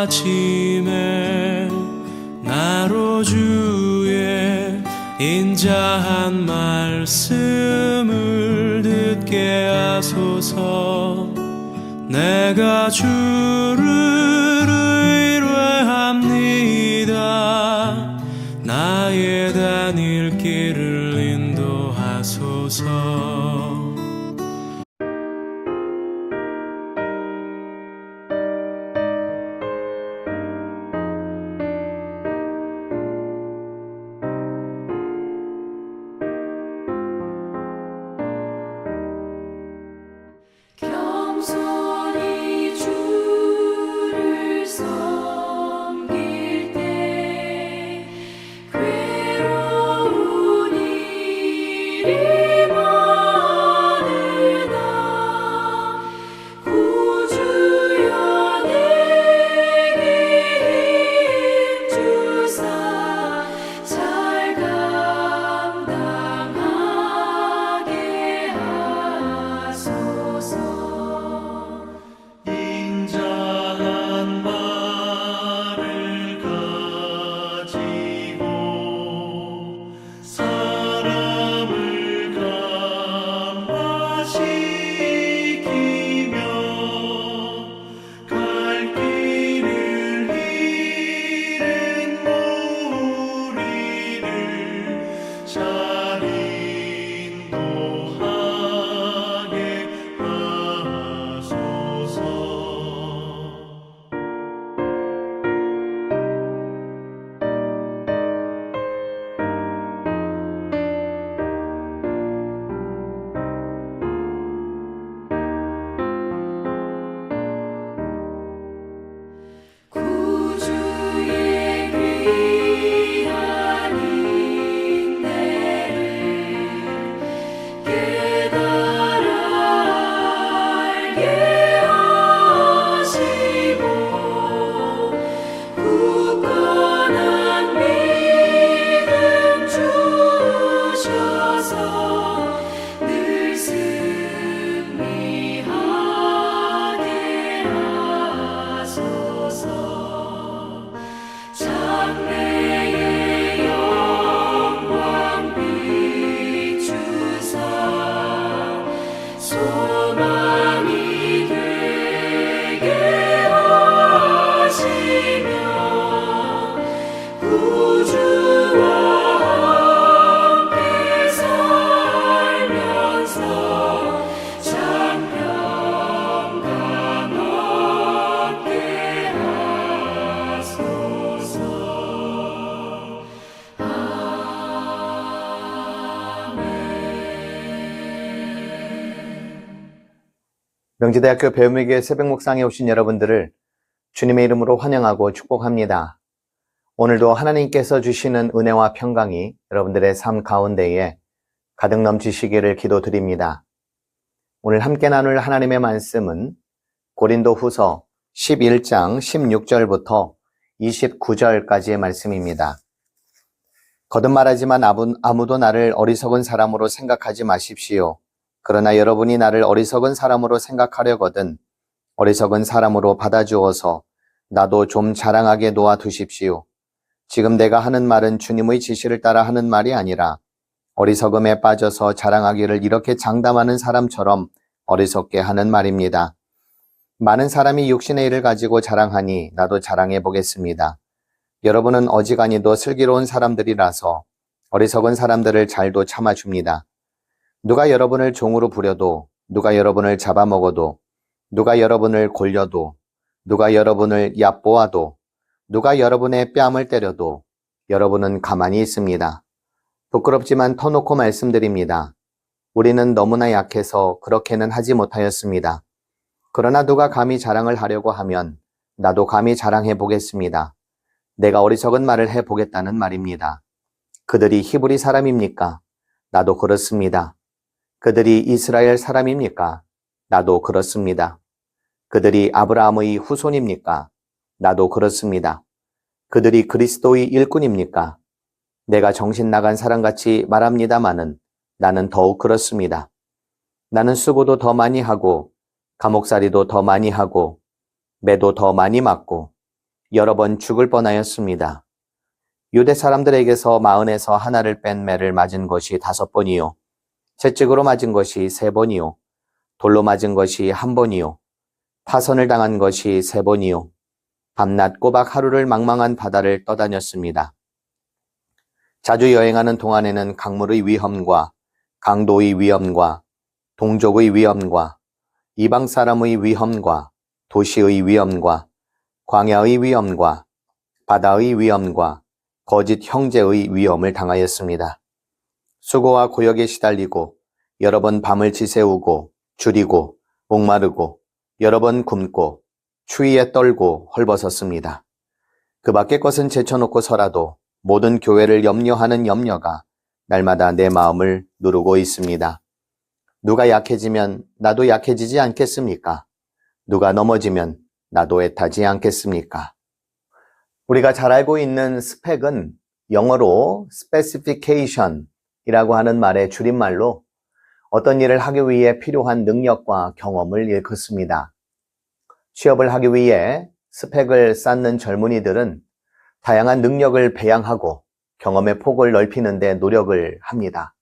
아침에 나로 주의 인자한 말씀을 듣게 하소서. 내가 주를 의뢰합니다. 나의 다닐 길 주 명지대학교 배움에게 새벽 묵상에 오신 여러분들을 주님의 이름으로 환영하고 축복합니다. 오늘도 하나님께서 주시는 은혜와 평강이 여러분들의 삶 가운데에 가득 넘치시기를 기도드립니다. 오늘 함께 나눌 하나님의 말씀은 고린도 후서 11장 16절부터 29절까지의 말씀입니다. 거듭 말하지만 아무- 아무도 나를 어리석은 사람으로 생각하지 마십시오. 그러나 여러분이 나를 어리석은 사람으로 생각하려거든 어리석은 사람으로 받아주어서 나도 좀 자랑하게 놓아두십시오. 지금 내가 하는 말은 주님의 지시를 따라 하는 말이 아니라 어리석음에 빠져서 자랑하기를 이렇게 장담하는 사람처럼 어리석게 하는 말입니다. 많은 사람이 육신의 일을 가지고 자랑하니 나도 자랑해 보겠습니다. 여러분은 어지간히도 슬기로운 사람들이라서 어리석은 사람들을 잘도 참아줍니다. 누가 여러분을 종으로 부려도, 누가 여러분을 잡아먹어도, 누가 여러분을 골려도, 누가 여러분을 얕보아도, 누가 여러분의 뺨을 때려도 여러분은 가만히 있습니다. 부끄럽지만 터놓고 말씀드립니다. 우리는 너무나 약해서 그렇게는 하지 못하였습니다. 그러나 누가 감히 자랑을 하려고 하면 나도 감히 자랑해 보겠습니다. 내가 어리석은 말을 해 보겠다는 말입니다. 그들이 히브리 사람입니까? 나도 그렇습니다. 그들이 이스라엘 사람입니까? 나도 그렇습니다. 그들이 아브라함의 후손입니까? 나도 그렇습니다. 그들이 그리스도의 일꾼입니까? 내가 정신 나간 사람같이 말합니다마는 나는 더욱 그렇습니다. 나는 수고도 더 많이 하고 감옥살이도 더 많이 하고 매도 더 많이 맞고 여러 번 죽을 뻔하였습니다. 유대 사람들에게서 마흔에서 하나를 뺀 매를 맞은 것이 다섯 번이요. 채찍으로 맞은 것이 세 번이요. 돌로 맞은 것이 한 번이요. 파선을 당한 것이 세 번이요. 밤낮 꼬박 하루를 망망한 바다를 떠다녔습니다. 자주 여행하는 동안에는 강물의 위험과 강도의 위험과 동족의 위험과 이방 사람의 위험과 도시의 위험과 광야의 위험과 바다의 위험과 거짓 형제의 위험을 당하였습니다. 수고와 고역에 시달리고 여러 번 밤을 지새우고 줄이고 목마르고 여러 번 굶고 추위에 떨고 헐벗었습니다. 그 밖의 것은 제쳐놓고 서라도 모든 교회를 염려하는 염려가 날마다 내 마음을 누르고 있습니다. 누가 약해지면 나도 약해지지 않겠습니까? 누가 넘어지면 나도 애타지 않겠습니까? 우리가 잘 알고 있는 스펙은 영어로 specification 이라고 하는 말의 줄임말로 어떤 일을 하기 위해 필요한 능력과 경험을 일컫습니다. 취업을 하기 위해 스펙을 쌓는 젊은이들은 다양한 능력을 배양하고 경험의 폭을 넓히는데 노력을 합니다.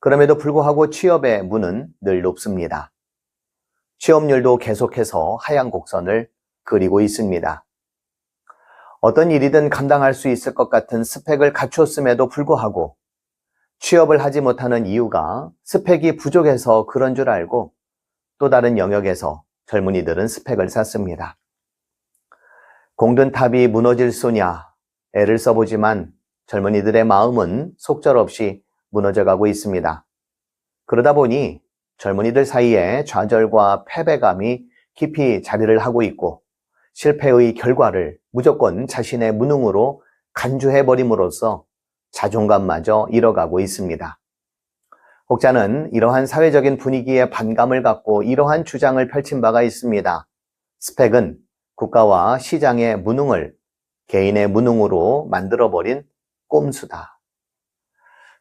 그럼에도 불구하고 취업의 문은 늘 높습니다. 취업률도 계속해서 하향 곡선을 그리고 있습니다. 어떤 일이든 감당할 수 있을 것 같은 스펙을 갖췄음에도 불구하고 취업을 하지 못하는 이유가 스펙이 부족해서 그런 줄 알고 또 다른 영역에서 젊은이들은 스펙을 쌓습니다. 공든탑이 무너질 소냐 애를 써보지만 젊은이들의 마음은 속절없이 무너져가고 있습니다. 그러다 보니 젊은이들 사이에 좌절과 패배감이 깊이 자리를 하고 있고 실패의 결과를 무조건 자신의 무능으로 간주해버림으로써 자존감마저 잃어가고 있습니다. 혹자는 이러한 사회적인 분위기에 반감을 갖고 이러한 주장을 펼친 바가 있습니다. 스펙은 국가와 시장의 무능을 개인의 무능으로 만들어버린 꼼수다.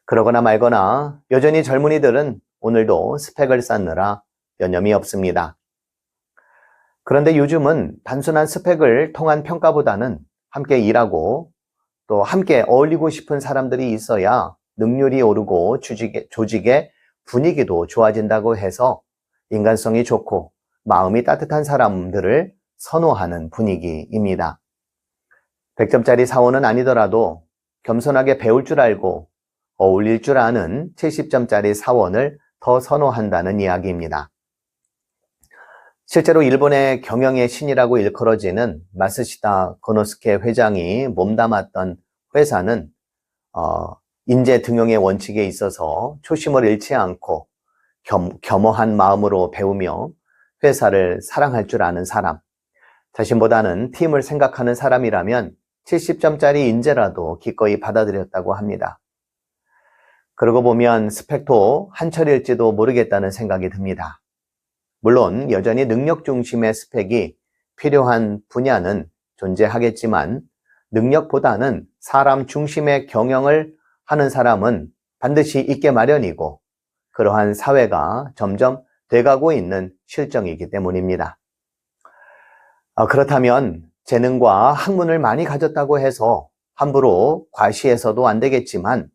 그러거나 말거나 여전히 젊은이들은 오늘도 스펙을 쌓느라 여념이 없습니다. 그런데 요즘은 단순한 스펙을 통한 평가보다는 함께 일하고 또 함께 어울리고 싶은 사람들이 있어야 능률이 오르고 조직의, 조직의 분위기도 좋아진다고 해서 인간성이 좋고 마음이 따뜻한 사람들을 선호하는 분위기입니다. 100점짜리 사원은 아니더라도 겸손하게 배울 줄 알고 어울릴 줄 아는 70점짜리 사원을 더 선호한다는 이야기입니다. 실제로 일본의 경영의 신이라고 일컬어지는 마스시다 고노스케 회장이 몸담았던 회사는 어, 인재 등용의 원칙에 있어서 초심을 잃지 않고 겸, 겸허한 마음으로 배우며 회사를 사랑할 줄 아는 사람, 자신보다는 팀을 생각하는 사람이라면 70점짜리 인재라도 기꺼이 받아들였다고 합니다. 그러고 보면 스펙도 한철일지도 모르겠다는 생각이 듭니다. 물론 여전히 능력 중심의 스펙이 필요한 분야는 존재하겠지만 능력보다는 사람 중심의 경영을 하는 사람은 반드시 있게 마련이고 그러한 사회가 점점 돼가고 있는 실정이기 때문입니다. 아, 그렇다면 재능과 학문을 많이 가졌다고 해서 함부로 과시해서도 안 되겠지만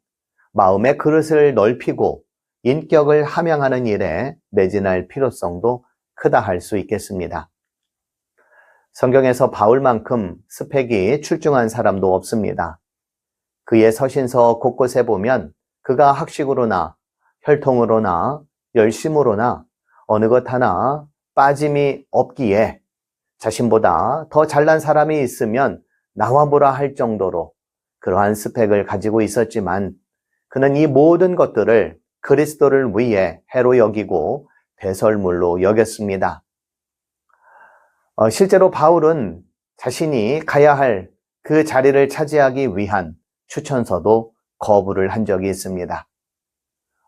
마음의 그릇을 넓히고 인격을 함양하는 일에 매진할 필요성도 크다 할 수 있겠습니다. 성경에서 바울만큼 스펙이 출중한 사람도 없습니다. 그의 서신서 곳곳에 보면 그가 학식으로나 혈통으로나 열심으로나 어느 것 하나 빠짐이 없기에 자신보다 더 잘난 사람이 있으면 나와 보라 할 정도로 그러한 스펙을 가지고 있었지만 그는 이 모든 것들을 그리스도를 위해 해로 여기고 배설물로 여겼습니다. 어, 실제로 바울은 자신이 가야 할 그 자리를 차지하기 위한 추천서도 거부를 한 적이 있습니다.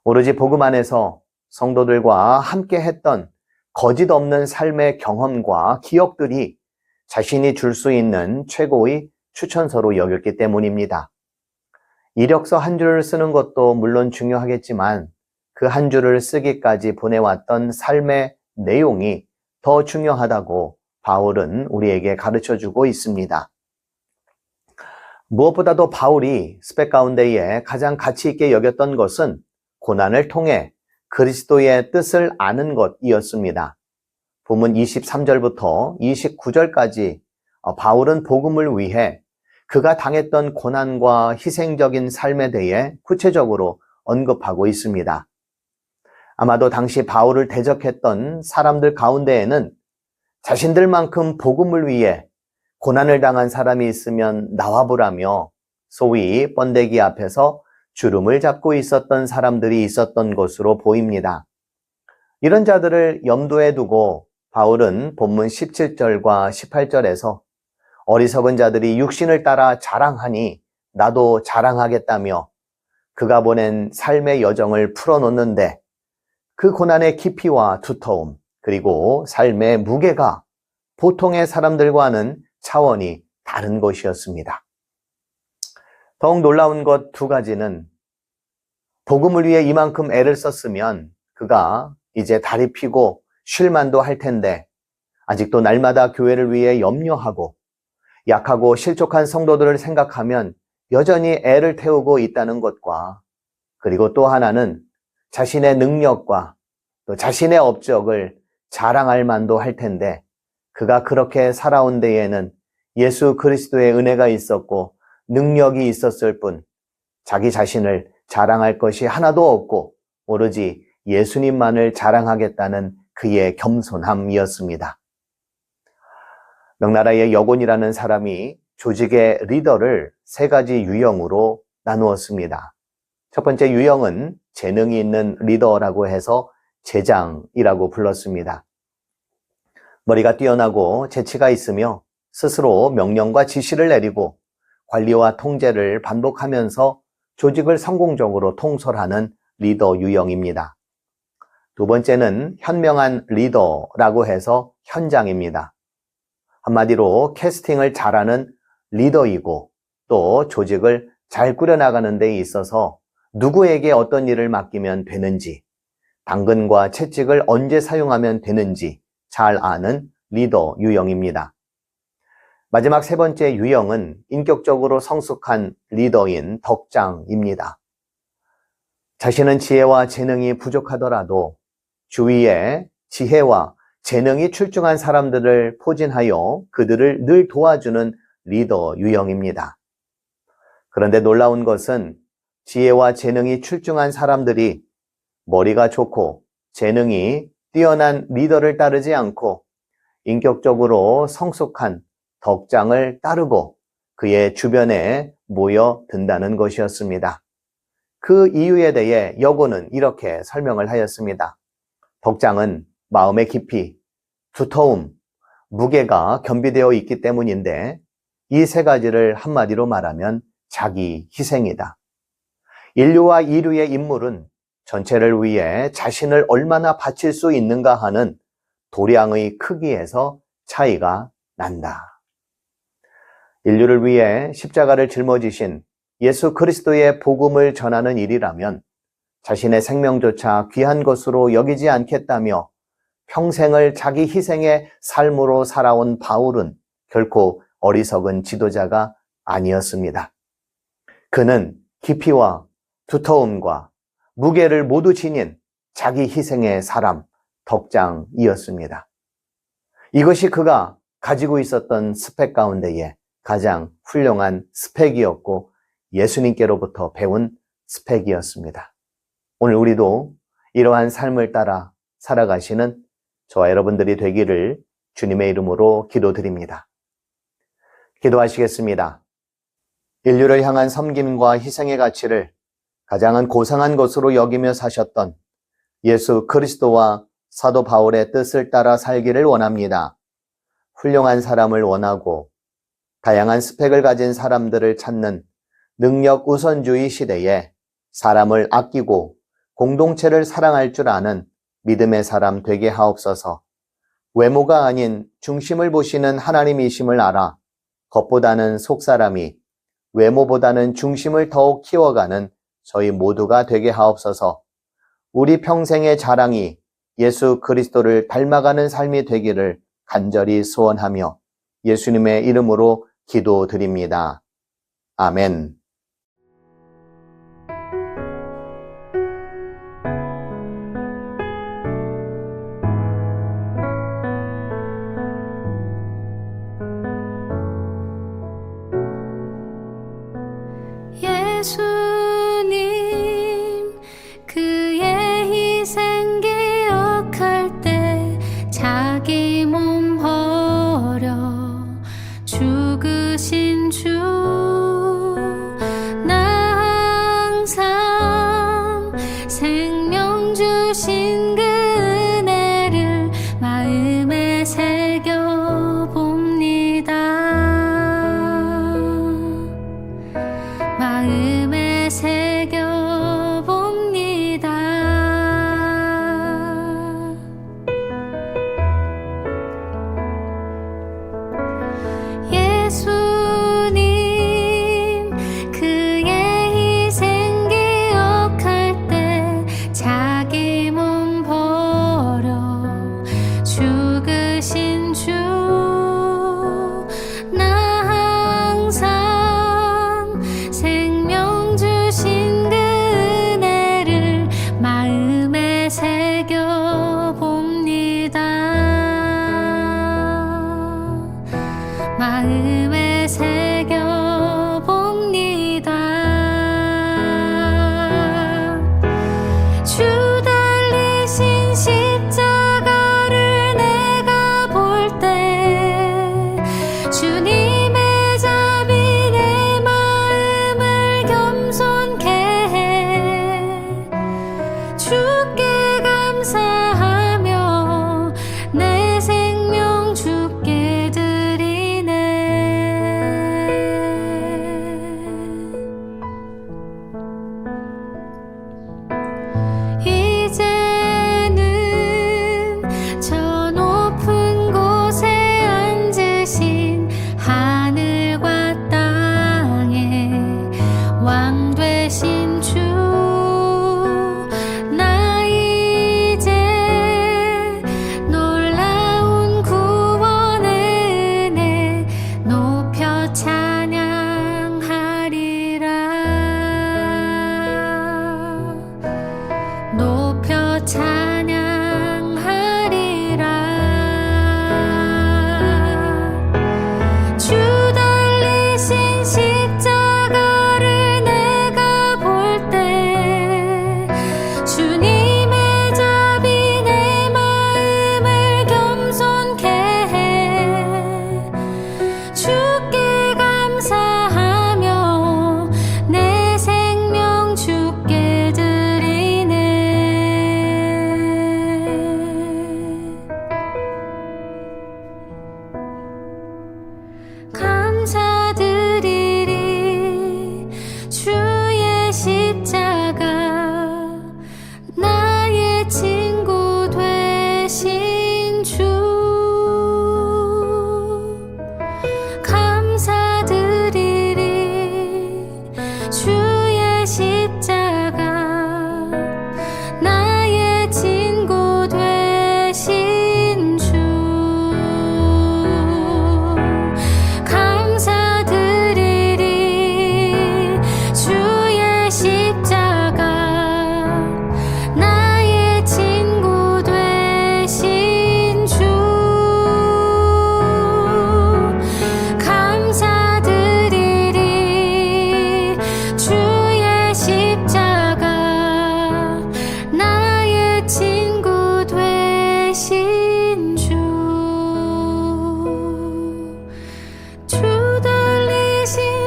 오로지 복음 안에서 성도들과 함께 했던 거짓 없는 삶의 경험과 기억들이 자신이 줄 수 있는 최고의 추천서로 여겼기 때문입니다. 이력서 한 줄을 쓰는 것도 물론 중요하겠지만 그 한 줄을 쓰기까지 보내왔던 삶의 내용이 더 중요하다고 바울은 우리에게 가르쳐 주고 있습니다. 무엇보다도 바울이 스펙 가운데에 가장 가치 있게 여겼던 것은 고난을 통해 그리스도의 뜻을 아는 것이었습니다. 본문 23절부터 29절까지 어, 바울은 복음을 위해 그가 당했던 고난과 희생적인 삶에 대해 구체적으로 언급하고 있습니다. 아마도 당시 바울을 대적했던 사람들 가운데에는 자신들만큼 복음을 위해 고난을 당한 사람이 있으면 나와보라며 소위 번데기 앞에서 주름을 잡고 있었던 사람들이 있었던 것으로 보입니다. 이런 자들을 염두에 두고 바울은 본문 17절과 18절에서 어리석은 자들이 육신을 따라 자랑하니 나도 자랑하겠다며 그가 보낸 삶의 여정을 풀어놓는데 그 고난의 깊이와 두터움 그리고 삶의 무게가 보통의 사람들과는 차원이 다른 것이었습니다. 더욱 놀라운 것 두 가지는 복음을 위해 이만큼 애를 썼으면 그가 이제 다리 피고 쉴만도 할 텐데 아직도 날마다 교회를 위해 염려하고 약하고 실족한 성도들을 생각하면 여전히 애를 태우고 있다는 것과 그리고 또 하나는 자신의 능력과 또 자신의 업적을 자랑할 만도 할 텐데 그가 그렇게 살아온 데에는 예수 그리스도의 은혜가 있었고 능력이 있었을 뿐 자기 자신을 자랑할 것이 하나도 없고 오로지 예수님만을 자랑하겠다는 그의 겸손함이었습니다. 명나라의 여곤이라는 사람이 조직의 리더를 세 가지 유형으로 나누었습니다. 첫 번째 유형은 재능이 있는 리더라고 해서 제장이라고 불렀습니다. 머리가 뛰어나고 재치가 있으며 스스로 명령과 지시를 내리고 관리와 통제를 반복하면서 조직을 성공적으로 통솔하는 리더 유형입니다. 두 번째는 현명한 리더라고 해서 현장입니다. 한마디로 캐스팅을 잘하는 리더이고 또 조직을 잘 꾸려나가는 데 있어서 누구에게 어떤 일을 맡기면 되는지, 당근과 채찍을 언제 사용하면 되는지 잘 아는 리더 유형입니다. 마지막 세 번째 유형은 인격적으로 성숙한 리더인 덕장입니다. 자신은 지혜와 재능이 부족하더라도 주위에 지혜와 재능이 출중한 사람들을 포진하여 그들을 늘 도와주는 리더 유형입니다. 그런데 놀라운 것은 지혜와 재능이 출중한 사람들이 머리가 좋고 재능이 뛰어난 리더를 따르지 않고 인격적으로 성숙한 덕장을 따르고 그의 주변에 모여든다는 것이었습니다. 그 이유에 대해 여고는 이렇게 설명을 하였습니다. 덕장은 마음의 깊이, 두터움, 무게가 겸비되어 있기 때문인데 이 세 가지를 한마디로 말하면 자기 희생이다. 인류와 이류의 인물은 전체를 위해 자신을 얼마나 바칠 수 있는가 하는 도량의 크기에서 차이가 난다. 인류를 위해 십자가를 짊어지신 예수 그리스도의 복음을 전하는 일이라면 자신의 생명조차 귀한 것으로 여기지 않겠다며 평생을 자기 희생의 삶으로 살아온 바울은 결코 어리석은 지도자가 아니었습니다. 그는 깊이와 두터움과 무게를 모두 지닌 자기 희생의 사람, 덕장이었습니다. 이것이 그가 가지고 있었던 스펙 가운데에 가장 훌륭한 스펙이었고 예수님께로부터 배운 스펙이었습니다. 오늘 우리도 이러한 삶을 따라 살아가시는 저와 여러분들이 되기를 주님의 이름으로 기도드립니다. 기도하시겠습니다. 인류를 향한 섬김과 희생의 가치를 가장은 고상한 것으로 여기며 사셨던 예수 그리스도와 사도 바울의 뜻을 따라 살기를 원합니다. 훌륭한 사람을 원하고 다양한 스펙을 가진 사람들을 찾는 능력 우선주의 시대에 사람을 아끼고 공동체를 사랑할 줄 아는 믿음의 사람 되게 하옵소서. 외모가 아닌 중심을 보시는 하나님이심을 알아 겉보다는 속사람이 외모보다는 중심을 더욱 키워가는 저희 모두가 되게 하옵소서. 우리 평생의 자랑이 예수 그리스도를 닮아가는 삶이 되기를 간절히 소원하며 예수님의 이름으로 기도드립니다. 아멘. 죽으신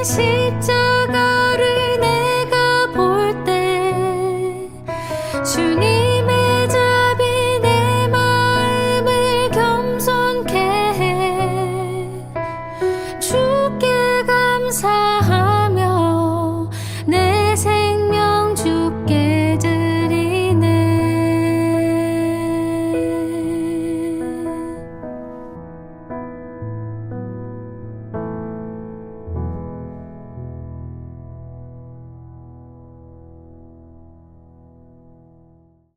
달리신 십자